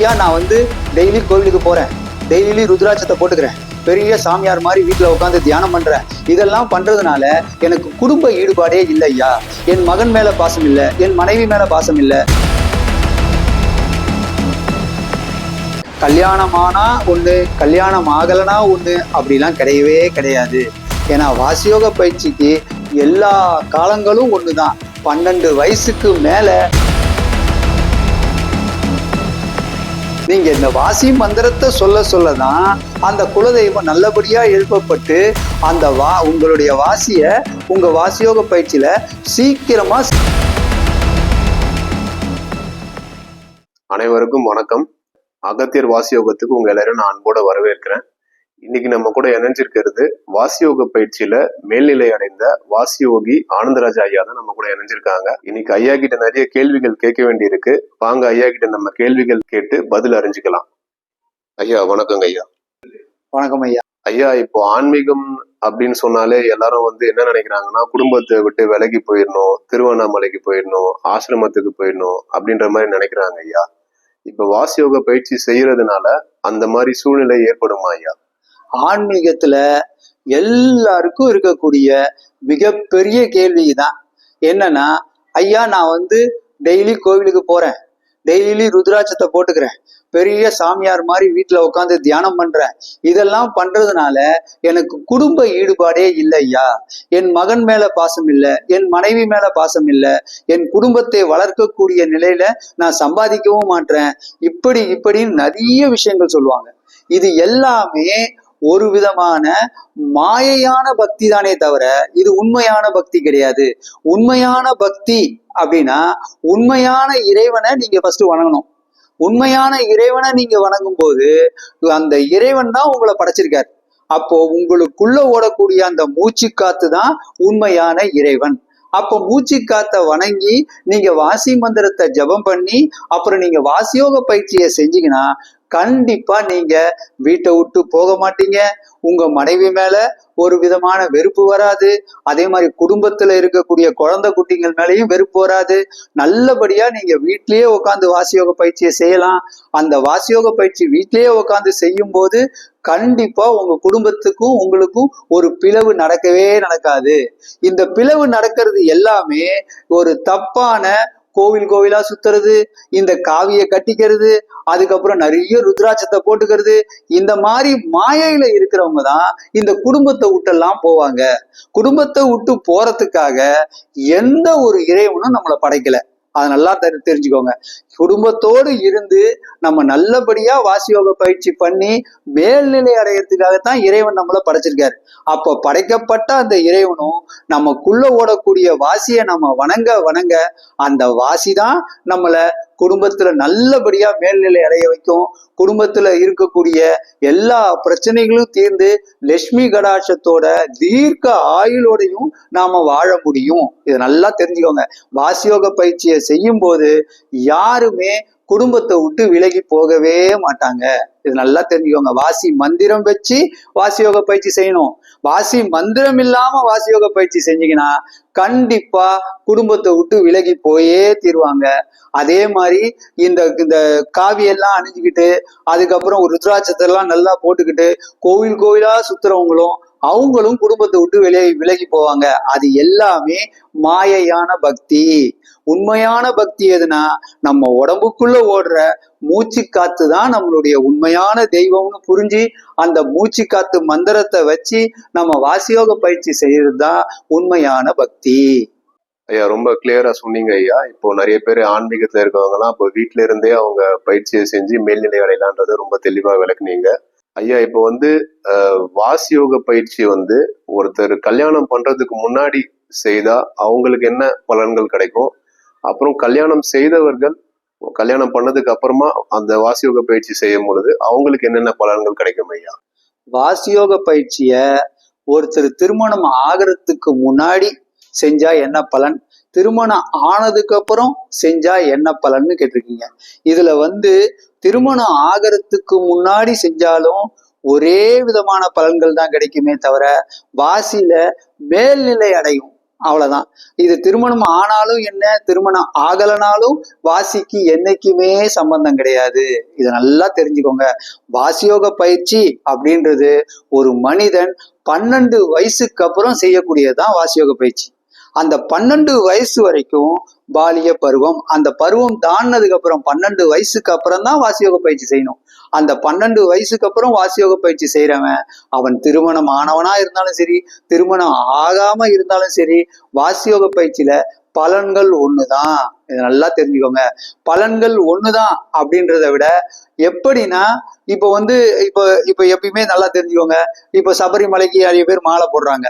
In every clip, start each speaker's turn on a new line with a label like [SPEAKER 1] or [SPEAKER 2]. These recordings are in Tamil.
[SPEAKER 1] ஐயா நான் வந்து டெய்லி கோவிலுக்கு போறேன். டெய்லி ருத்ராட்சத்தை போட்டுக்கிறேன். பெரிய சாமியார் மாதிரி வீட்டில் உட்காந்து தியானம் பண்றேன். இதெல்லாம் பண்றதுனால எனக்கு குடும்ப ஈடுபாடே இல்லை ஐயா. என் மகன் மேல பாசம் இல்லை என் மனைவி மேல பாசம் இல்லை. கல்யாணமானா ஒண்ணு கல்யாணம் ஆகலைனா ஒண்ணு அப்படிலாம் கிடையவே கிடையாது. ஏன்னா வாசியோக பயிற்சிக்கு எல்லா காலங்களும் ஒண்ணுதான். பன்னெண்டு வயசுக்கு மேலே நீங்க இந்த வாசி மந்திரத்தை சொல்ல சொல்லதான் அந்த குலதெய்வம் நல்லபடியா எழுப்பப்பட்டு அந்த வா உங்களுடைய வாசிய உங்க வாசியோக பயிற்சியில சீக்கிரமா
[SPEAKER 2] அனைவருக்கும் வணக்கம். அகத்தியர் வாசியோகத்துக்கு உங்க எல்லாரும் நான் அன்போட வரவேற்கிறேன். இன்னைக்கு நம்ம கூட இணைஞ்சிருக்கிறது வாசியோக பயிற்சியில மேல்நிலை அடைந்த வாசியோகி ஆனந்தராஜா ஐயா தான் நம்ம கூட இணைஞ்சிருக்காங்க. இன்னைக்கு ஐயா கிட்ட நிறைய கேள்விகள் கேட்க வேண்டியிருக்கு. வாங்க ஐயா கிட்ட நம்ம கேள்விகள் கேட்டு பதில் அறிஞ்சுக்கலாம். ஐயா வணக்கங்க ஐயா.
[SPEAKER 1] வணக்கம் ஐயா.
[SPEAKER 2] ஐயா இப்போ ஆன்மீகம் அப்படின்னு சொன்னாலே எல்லாரும் வந்து என்ன நினைக்கிறாங்கன்னா குடும்பத்தை விட்டு விலகி போயிடணும் திருவண்ணாமலைக்கு போயிடணும் ஆசிரமத்துக்கு போயிடணும் அப்படின்ற மாதிரி நினைக்கிறாங்க ஐயா. இப்ப வாசியோக பயிற்சி செய்யறதுனால அந்த மாதிரி சூழ்நிலை ஏற்படுமா ஐயா?
[SPEAKER 1] ஆன்மீகத்துல எல்லாருக்கும் இருக்கக்கூடிய மிகப்பெரிய கேள்வி தான் என்னன்னா ஐயா நான் வந்து டெய்லி கோவிலுக்கு போறேன். டெய்லி ருத்ராட்சத்தை போட்டுக்கிறேன். பெரிய சாமியார் மாதிரி வீட்டுல உட்காந்து தியானம் பண்றேன். இதெல்லாம் பண்றதுனால எனக்கு குடும்ப ஈடுபாடே இல்லையா என் மகன் மேல பாசம் இல்லை என் மனைவி மேல பாசம் இல்லை. என் குடும்பத்தை வளர்க்கக்கூடிய நிலையில நான் சம்பாதிக்கவும் மாட்டேன். இப்படி இப்படின்னு நிறைய விஷயங்கள் சொல்லுவாங்க. இது எல்லாமே ஒரு விதமான மாயையான பக்தி தானே தவிர இது உண்மையான பக்தி கிடையாது. உண்மையான பக்தி அப்படின்னா உண்மையான இறைவனை நீங்க ஃபர்ஸ்ட் வணங்கணும். உண்மையான இறைவனை நீங்க வணங்கும் போது அந்த இறைவன் தான் உங்களை படைச்சிருக்காரு. அப்போ உங்களுக்குள்ள ஓடக்கூடிய அந்த மூச்சு காத்து தான் உண்மையான இறைவன். அப்போ மூச்சு காத்த வணங்கி நீங்க வாசி மந்திரத்தை ஜபம் பண்ணி அப்புறம் நீங்க வாசியோக பயிற்சியை செஞ்சீங்கன்னா கண்டிப்பா நீங்க வீட்டை விட்டு போக மாட்டீங்க. உங்க மனைவி மேல ஒரு விதமான வெறுப்பு வராது. அதே மாதிரி குடும்பத்துல இருக்கக்கூடிய குழந்தை குட்டிங்கள் மேலேயும் வெறுப்பு வராது. நல்லபடியா நீங்க வீட்லயே உட்காந்து வாசியோக பயிற்சியை செய்யலாம். அந்த வாசியோக பயிற்சி வீட்லயே உட்காந்து செய்யும் போது கண்டிப்பா உங்க குடும்பத்துக்கும் உங்களுக்கும் ஒரு பிளவு நடக்கவே நடக்காது. இந்த பிளவு நடக்கிறது எல்லாமே ஒரு தப்பான கோவில் கோவிலா சுத்துறது இந்த காவிய கட்டிக்கிறது அதுக்கப்புறம் நிறைய ருத்ராட்சத்தை போட்டுக்கிறது இந்த மாதிரி மாயையில இருக்கிறவங்க தான் இந்த குடும்பத்தை விட்டெல்லாம் போவாங்க. குடும்பத்தை விட்டு போறதுக்காக எந்த ஒரு இறைவனும் நம்மளை படைக்கல. அதை நல்லா தெரி தெரிஞ்சுக்கோங்க. குடும்பத்தோடு இருந்து நம்ம நல்லபடியா வாசியோக பயிற்சி பண்ணி மேல்நிலை அடையிறதுக்காகத்தான் இறைவன் நம்மளை படைச்சிருக்காரு. அப்போ படைக்கப்பட்ட அந்த இறைவனும் நமக்குள்ள ஓடக்கூடிய வாசியை நம்ம வணங்க வணங்க அந்த வாசி தான் நம்மளை குடும்பத்துல நல்லபடியா மேல்நிலை அடைய வைக்கும். குடும்பத்துல இருக்கக்கூடிய எல்லா பிரச்சனைகளும் தீர்ந்து லட்சுமி கடாட்சத்தோட தீர்க்க ஆயுளோடையும் நாம வாழ முடியும். இதை நல்லா தெரிஞ்சுக்கோங்க. வாசியோக பயிற்சியை செய்யும் போது யாருமே குடும்பத்தை விட்டு விலகி போகவே மாட்டாங்க. இது நல்லா தெரிஞ்சுக்கோங்க. வாசி மந்திரம் வச்சு வாசியோக பயிற்சி செய்யணும். வாசி மந்திரம் இல்லாம வாசியோக பயிற்சி செஞ்சீங்கன்னா கண்டிப்பா குடும்பத்தை விட்டு விலகி போயே தீருவாங்க. அதே மாதிரி இந்த இந்த காவியெல்லாம் அணிஞ்சுக்கிட்டு அதுக்கப்புறம் ஒரு ருத்ராட்சத்தை எல்லாம் நல்லா போட்டுக்கிட்டு கோவில் கோவிலா சுத்துறவங்களும் அவங்களும் குடும்பத்தை விட்டு விலகி விலகி போவாங்க. அது எல்லாமே மாயையான பக்தி. உண்மையான பக்தி எதுனா நம்ம உடம்புக்குள்ள ஓடுற மூச்சு காத்து தான் நம்மளுடைய உண்மையான தெய்வம்னு புரிஞ்சு அந்த மூச்சு காத்து மந்திரத்தை வச்சு நம்ம வாசியோக பயிற்சி செய்யறது தான் உண்மையான பக்தி.
[SPEAKER 2] ஐயா ரொம்ப கிளியரா சொன்னீங்க ஐயா. இப்போ நிறைய பேர் ஆன்மீகத்துல இருக்கவங்க எல்லாம் இப்போ வீட்டுல இருந்தே அவங்க பயிற்சியை செஞ்சு மேல்நிலை அடையலான்றதை ரொம்ப தெளிவா விளக்குனீங்க. ஐயா இப்போ வந்து அஹ், வாசியோக பயிற்சி வந்து ஒருத்தர் கல்யாணம் பண்றதுக்கு முன்னாடி செய்தா அவங்களுக்கு என்ன பலன்கள் கிடைக்கும்? அப்புறம் கல்யாணம் செய்தவர்கள் கல்யாணம் பண்ணதுக்கு அப்புறமா அந்த வாசியோக பயிற்சி செய்யும் பொழுது அவங்களுக்கு என்னென்ன பலன்கள் கிடைக்கும் ஐயா?
[SPEAKER 1] வாசியோக பயிற்சிய ஒருத்தர் திருமணம் ஆகிறதுக்கு முன்னாடி செஞ்சா என்ன பலன்? திருமணம் ஆனதுக்கு அப்புறம் செஞ்சா என்ன பலன்னு கேட்டிருக்கீங்க. இதுல வந்து திருமணம் ஆகிறதுக்கு முன்னாடி செஞ்சாலும் ஒரே விதமான பலன்கள் தான் கிடைக்குமே தவிர வாசியில மேல்நிலை அடையும். அவ்வளவுதான். இது திருமணம் ஆனாலும் என்ன திருமணம் ஆகலனாலும் வாசிக்கு என்னைக்குமே சம்பந்தம் கிடையாது. இதை நல்லா தெரிஞ்சுக்கோங்க. வாசியோக பயிற்சி அப்படின்றது ஒரு மனிதன் பன்னெண்டு வயசுக்கு அப்புறம் செய்யக்கூடியதுதான் வாசியோக பயிற்சி. அந்த பன்னெண்டு வயசு வரைக்கும் பாலிய பருவம் அந்த பருவம் தாண்டினதுக்கு அப்புறம் பன்னெண்டு வயசுக்கு அப்புறம் தான் வாசியோக பயிற்சி செய்யணும். அந்த பன்னெண்டு வயசுக்கு அப்புறம் வாசியோக பயிற்சி செய்யறவன் அவன் திருமணம் ஆனவனா இருந்தாலும் சரி திருமணம் ஆகாம இருந்தாலும் சரி வாசியோக பயிற்சியில பலன்கள் ஒண்ணுதான். இதை நல்லா தெரிஞ்சுக்கோங்க. பலன்கள் ஒண்ணுதான் அப்படின்றத விட எப்படின்னா இப்போ வந்து இப்போ இப்போ எப்பயுமே நல்லா தெரிஞ்சுக்கோங்க. இப்போ சபரிமலைக்கு நிறைய பேர் மாலை போடுறாங்க.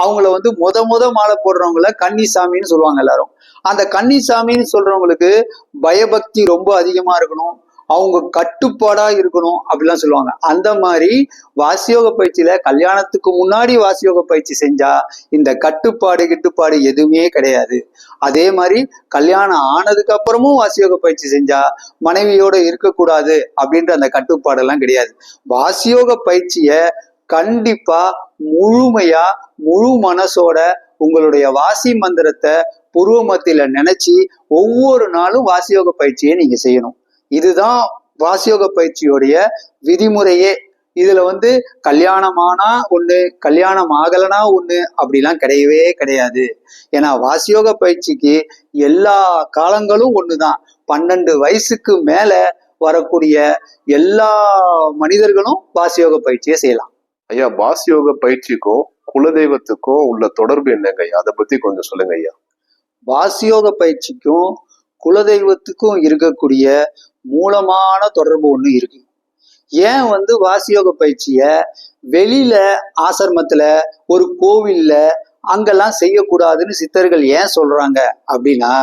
[SPEAKER 1] அவங்கள வந்து முத முத மாலை போடுறவங்கள கன்னிசாமின்னு சொல்லுவாங்க எல்லாரும். அந்த கன்னிசாமின்னு சொல்றவங்களுக்கு பயபக்தி ரொம்ப அதிகமா இருக்கணும். அவங்க கட்டுப்பாடா இருக்கணும் அப்படிலாம் சொல்லுவாங்க. அந்த மாதிரி வாசியோக பயிற்சியில கல்யாணத்துக்கு முன்னாடி வாசியோக பயிற்சி செஞ்சா இந்த கட்டுப்பாடு கிட்டுப்பாடு எதுவுமே கிடையாது. அதே மாதிரி கல்யாணம் ஆனதுக்கு அப்புறமும் வாசியோக பயிற்சி செஞ்சா மனைவியோட இருக்கக்கூடாது அப்படின்ற அந்த கட்டுப்பாடெல்லாம் கிடையாது. வாசியோக பயிற்சிய கண்டிப்பா முழுமையா முழு மனசோட உங்களுடைய வாசி மந்திரத்தை புருவ மத்தியில நினைச்சு ஒவ்வொரு நாளும் வாசியோக பயிற்சியை நீங்க செய்யணும். இதுதான் வாசியோக பயிற்சியோடைய விதிமுறையே. இதுல வந்து கல்யாணமானா ஒண்ணு கல்யாணம் ஆகலனா ஒண்ணு அப்படிலாம் கிடையவே கிடையாது. ஏன்னா வாசியோக பயிற்சிக்கு எல்லா காலங்களும் ஒண்ணுதான். பன்னெண்டு வயசுக்கு மேல வரக்கூடிய எல்லா மனிதர்களும் வாசியோக பயிற்சியை செய்யலாம்.
[SPEAKER 2] ஐயா வாசியோக பயிற்சிக்கும் குலதெய்வத்துக்கும் உள்ள தொடர்பு என்னங்க ஐயா? அதை பத்தி கொஞ்சம் சொல்லுங்க ஐயா.
[SPEAKER 1] வாசியோக பயிற்சிக்கும் குலதெய்வத்துக்கும் இருக்கக்கூடிய மூலமான தொடர்பு ஒண்ணு இருக்கு. ஏன் வந்து வாசியோக பயிற்சிய வெளியில ஆசிரமத்துல ஒரு கோவில்ல அங்கெல்லாம் செய்யக்கூடாதுன்னு சித்தர்கள் ஏன் சொல்றாங்க அப்படின்னா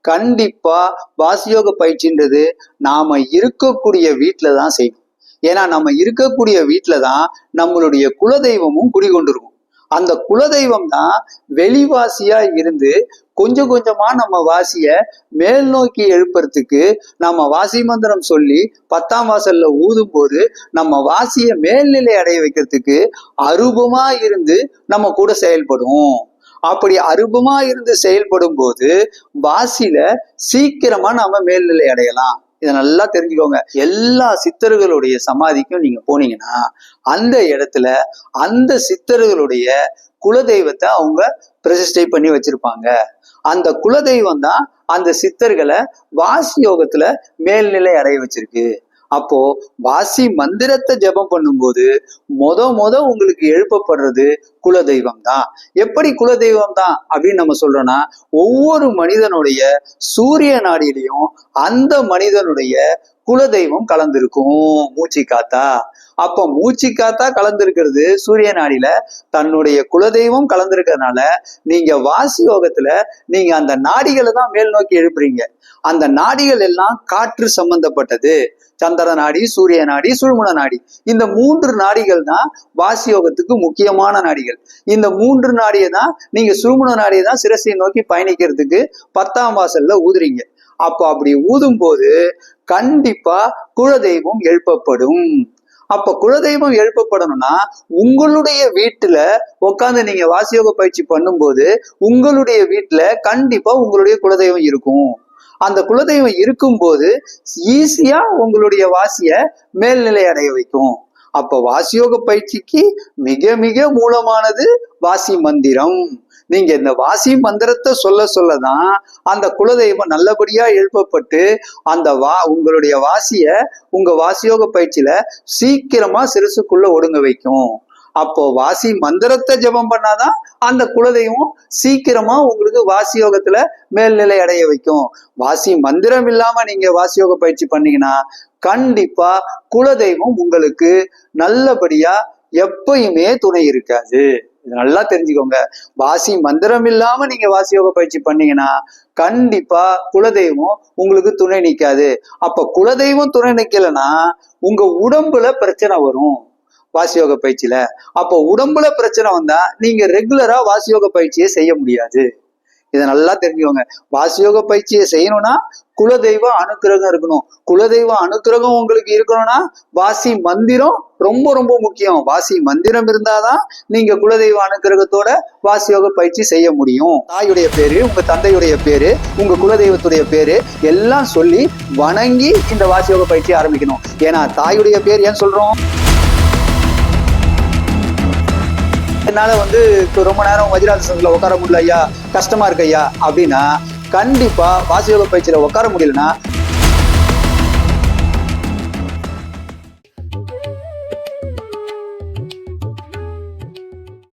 [SPEAKER 1] கண்டிப்பா வாசியோக பயிற்சின்றது நாம இருக்கக்கூடிய வீட்டில தான் செய்யணும். ஏன்னா நம்ம இருக்கக்கூடிய வீட்டில தான் நம்மளுடைய குலதெய்வமும் குடிகொண்டிருக்கும். அந்த குலதெய்வம் தான் வெளிவாசியா இருந்து கொஞ்சம் கொஞ்சமா நம்ம வாசிய மேல் நோக்கி எழுப்புறதுக்கு நம்ம வாசி மந்திரம் சொல்லி பத்தாம் வாசல்ல ஊதும் போது நம்ம வாசிய மேல்நிலை அடைய வைக்கிறதுக்கு அருபமா இருந்து நம்ம கூட செயல்படும் அப்படி அருபமா இருந்து செயல்படும் போது வாசியில சீக்கிரமா நாம மேல்நிலை அடையலாம். இதை நல்லா தெரிஞ்சுக்கோங்க. எல்லா சித்தர்களுடைய சமாதிக்கும் நீங்க போனீங்கன்னா அந்த இடத்துல அந்த சித்தர்களுடைய குலதெய்வத்தை அவங்க பிரதிஷ்டை பண்ணி வச்சிருப்பாங்க. அந்த குலதெய்வம் தான் அந்த சித்தர்களை வாசி யோகத்துல மேல்நிலை அடைய வச்சிருக்கு. அப்போ வாசி மந்திரத்தை ஜெபம் பண்ணும்போது மொத மொத உங்களுக்கு எழுப்பப்படுறது குலதெய்வம் தான் எப்படி குலதெய்வம் தான் அப்படின்னு நம்ம சொல்றோம்னா ஒவ்வொரு மனிதனுடைய சூரிய நாடியிலையும் அந்த மனிதனுடைய குலதெய்வம் கலந்திருக்கும். மூச்சு காத்தா. அப்ப மூச்சு காத்தா கலந்திருக்கிறது சூரிய நாடியில தன்னுடைய குலதெய்வம் கலந்திருக்கிறதுனால நீங்க வாசி யோகத்துல நீங்க அந்த நாடிகளை தான் மேல் நோக்கி எழுப்புறீங்க. அந்த நாடிகள் எல்லாம் காற்று சம்பந்தப்பட்டது. சந்திர நாடி சூரிய நாடி சுழுமுன நாடி. இந்த மூன்று நாடிகள் தான் வாசி யோகத்துக்கு முக்கியமான நாடிகள். இந்த மூன்று நாடியை தான் நீங்க சுழுமுன நாடியை தான் சிரசை நோக்கி பயணிக்கிறதுக்கு பத்தாம் வாசல்ல ஊதுறீங்க. அப்போ அப்படி ஊதும் போது கண்டிப்பா குலதெய்வம் எழுப்பப்படும். அப்ப குலதெய்வம் எழுப்பப்படணும்னா உங்களுடைய வீட்டுல உட்காந்து நீங்க வாசியோக பயிற்சி பண்ணும்போது உங்களுடைய வீட்டுல கண்டிப்பா உங்களுடைய குலதெய்வம் இருக்கும். அந்த குலதெய்வம் இருக்கும்போது ஈஸியா உங்களுடைய வாசிய மேல்நிலை அடைய வைக்கும். அப்ப வாசியோக பயிற்சிக்கு மிக மிக மூலமானது வாசி மந்திரம். நீங்க இந்த வாசி மந்திரத்தை சொல்ல சொல்லதான் அந்த குலதெய்வம் நல்லபடியா எழுப்பப்பட்டு அந்த வா உங்களுடைய வாசிய உங்க வாசியோக பயிற்சியில சீக்கிரமா சிறுசுக்குள்ள ஒடுங்க வைக்கும். அப்போ வாசி மந்திரத்தை ஜெபம் பண்ணாதான் அந்த குலதெய்வம் சீக்கிரமா உங்களுக்கு வாசியோகத்துல மேல்நிலை அடைய வைக்கும். வாசி மந்திரம் இல்லாம நீங்க வாசியோக பயிற்சி பண்ணீங்கன்னா கண்டிப்பா குலதெய்வம் உங்களுக்கு நல்லபடியா எப்பயுமே துணை இருக்காது. இது நல்லா தெரிஞ்சுக்கோங்க. வாசி மந்திரம் இல்லாம நீங்க வாசியோக பயிற்சி பண்ணீங்கன்னா கண்டிப்பா குலதெய்வம் உங்களுக்கு துணை நிக்காது. அப்ப குலதெய்வம் துணை நிக்கலைன்னா உங்க உடம்புல பிரச்சனை வரும். வாசியோக பயிற்சியில. அப்போ உடம்புல பிரச்சனை வந்தா நீங்க ரெகுலரா வாசியோக பயிற்சியை செய்ய முடியாது. இதை நல்லா தெரிஞ்சுக்கோங்க. வாசியோக பயிற்சியை செய்யணும்னா குலதெய்வ அனுக்கிரகம் இருக்கணும். குலதெய்வ அனுக்கிரகம் உங்களுக்கு இருக்கணும்னா வாசி மந்திரம் ரொம்ப ரொம்ப முக்கியம். வாசி மந்திரம் இருந்தாதான் நீங்க குலதெய்வ அனுக்கிரகத்தோட வாசியோக பயிற்சி செய்ய முடியும். தாயுடைய பேரு உங்க தந்தையுடைய பேரு உங்க குலதெய்வத்துடைய பேரு எல்லாம் சொல்லி வணங்கி இந்த வாசியோக பயிற்சி ஆரம்பிக்கணும். ஏன்னா தாயுடைய பேர் ஏன் சொல்றோம்? என்னால் வந்து இப்போ ரொம்ப நேரம் வஜ்ராசனத்துல உட்கார முடியல ஐயா கஷ்டமாக இருக்கு ஐயா அப்படின்னா கண்டிப்பாக வாசியோக பயிற்சியில் உட்கார முடியலன்னா